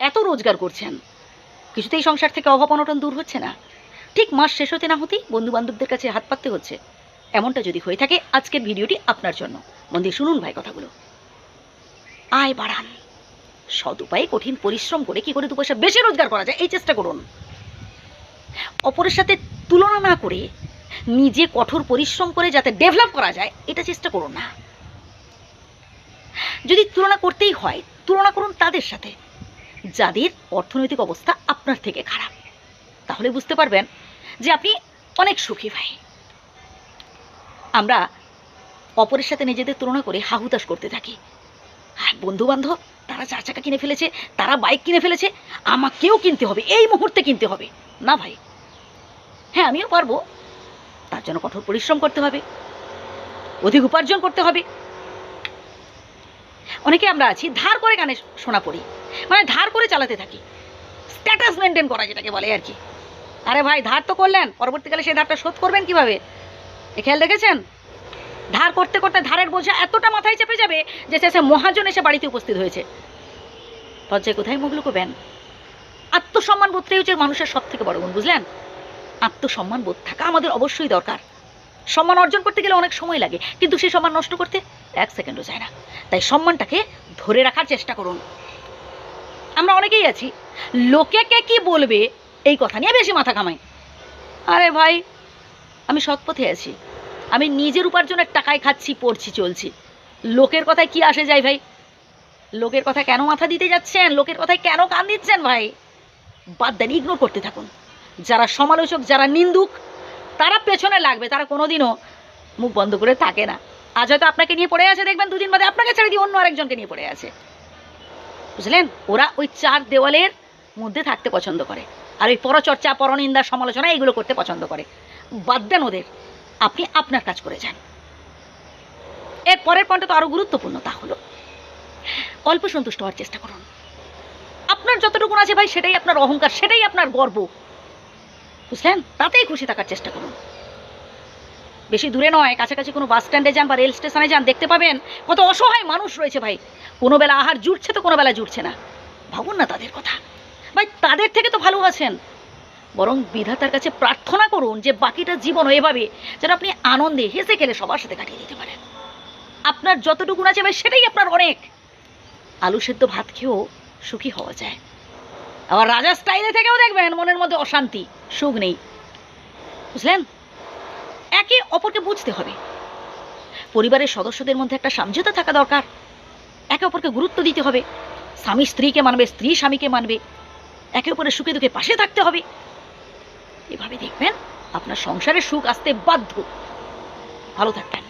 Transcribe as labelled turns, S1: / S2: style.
S1: এত রোজগার করছেন। কিছুতেই সংসার থেকে অভাব অনটন দূর হচ্ছে না। ঠিক মাস শেষ হতে না হতেই বন্ধু বান্ধবদের কাছে হাত পাততে হচ্ছে। এমনটা যদি হয়ে থাকে, আজকের ভিডিওটি আপনার জন্য। মন দিয়ে শুনুন ভাই কথাগুলো। আয় বাড়ান। সদ উপায়ে কঠিন পরিশ্রম করে কি করে দু পয়সা বেশি রোজগার করা যায়, এই চেষ্টা করুন। অপরের সাথে তুলনা না করে নিজে কঠোর পরিশ্রম করে যাতে ডেভেলপ করা যায়, এটা চেষ্টা করুন না। যদি তুলনা করতেই হয়, তুলনা করুন তাদের সাথে। যাদের অর্থনৈতিক অবস্থা আপনার থেকে খারাপ, তাহলে বুঝতে পারবেন যে আপনি অনেক সুখী ভাই। আমরা অপরের সাথে নিজেদের তুলনা করে হাহুতাশ করতে থাকি। আর বন্ধু বান্ধব তারা চার চাকা কিনে ফেলেছে, তারা বাইক কিনে ফেলেছে, আমাকেও কিনতে হবে, এই মুহূর্তে কিনতে হবে। না ভাই। হ্যাঁ আমিও পারব। তার জন্য কঠোর পরিশ্রম করতে হবে। অধিক উপার্জন করতে হবে। অনেকে আমরা আছি, ধার করে গানে শোনা পড়ি। মানে ধার করে চালাতে থাকি। স্ট্যাটাস মেনটেন করা যেটাকে বলে আর কি। আরে ভাই, ধার তো করলেন, পরবর্তীকালে সেই ধারটা শোধ করবেন কীভাবে? খেয়াল রেখেছেন ধার করতে করতে ধারের বোঝা এতটা মাথায় চেপে যাবে যে শেষে মহাজন এসে বাড়িতে উপস্থিত হয়েছে। লজ্জায় কোথায় মুখ লুকোবেন? আত্মসম্মান বোধটাই হচ্ছে মানুষের সব থেকে বড় গুণ, বুঝলেন? আত্মসম্মান বোধ থাকা আমাদের অবশ্যই দরকার। সম্মান অর্জন করতে গেলে অনেক সময় লাগে, কিন্তু সেই সম্মান নষ্ট করতে এক সেকেন্ডও যায় না। তাই সম্মানটাকে ধরে রাখার চেষ্টা করুন। আমরা অনেকেই আছি। লোকে কে কি বলবে, এই কথা নিয়ে বেশি মাথা কামাই আরে ভাই, আমি সৎ পথে আছি। আমি নিজের উপার্জনের টাকায় খাচ্ছি, পড়ছি, চলছি। লোকের কথায় কি আসে যায় ভাই? লোকের কথা কেন মাথা দিতে যাচ্ছেন? লোকের কথায় কেন কান দিচ্ছেন ভাই? বাদ দেন ইগনোর করতে থাকুন। যারা সমালোচক, যারা নিন্দুক, তারা পেছনে লাগবে, তারা কোনোদিনও মুখ বন্ধ করে থাকে না। আজ হয়তো আপনাকে নিয়ে পড়ে আছে, দেখবেন দুদিন বাদে আপনাকে ছেড়ে দিয়ে অন্য আরেকজনকে নিয়ে পড়ে আছে। বুঝলেন? ওরা ওই চার দেওয়ালের মধ্যে থাকতে পছন্দ করে। আর ওই পরচর্চা, পরনিন্দা, সমালোচনা এগুলো করতে পছন্দ করে। বাদ দেন ওদের। আপনি আপনার কাজ করে যান। এর পরের পয়েন্টটা তো আরও গুরুত্বপূর্ণ, তা হলো, অল্প সন্তুষ্ট হওয়ার চেষ্টা করুন। আপনার যতটুকু আছে ভাই, সেটাই আপনার অহংকার, সেটাই আপনার গর্ব। বুঝলেন? তাতেই খুশি থাকার চেষ্টা করুন। বেশি দূরে নয়, কাছাকাছি কোনো বাস স্ট্যান্ডে যান বা রেল স্টেশনে যান, দেখতে পাবেন কত অসহায় মানুষ রয়েছে ভাই। কোনো বেলা আহার জুটছে তো কোনো বেলা জুটছে না। ভাবুন না তাদের কথা। ভাই, তাদের থেকে তো ভালো আছেন। বরং বিধাতার কাছে প্রার্থনা করুন যে বাকিটা জীবন এভাবে যেন আপনি আনন্দে হেসে খেলে সবার সাথে কাটিয়ে দিতে পারেন। আপনার যতটুকু আছে ভাই, সেটাই আপনার অনেক। আলু সেদ্ধ ভাত খেয়েও সুখী হওয়া যায়। আবার রাজা স্টাইলে থেকেও দেখবেন মনের মধ্যে অশান্তি, সুখ নেই। বুঝলেন? একে অপরকে বুঝতে হবে। পরিবারের সদস্যদের মধ্যে একটা সামঝোতা থাকা দরকার। একে অপরকে গুরুত্ব দিতে হবে। স্বামী স্ত্রীকে মানবে, স্ত্রী স্বামীকে মানবে। একে অপরের সুখে দুঃখে পাশে থাকতে হবে। এভাবে দেখবেন আপনার সংসারে সুখ আসতে বাধ্য। ভালো থাকবেন।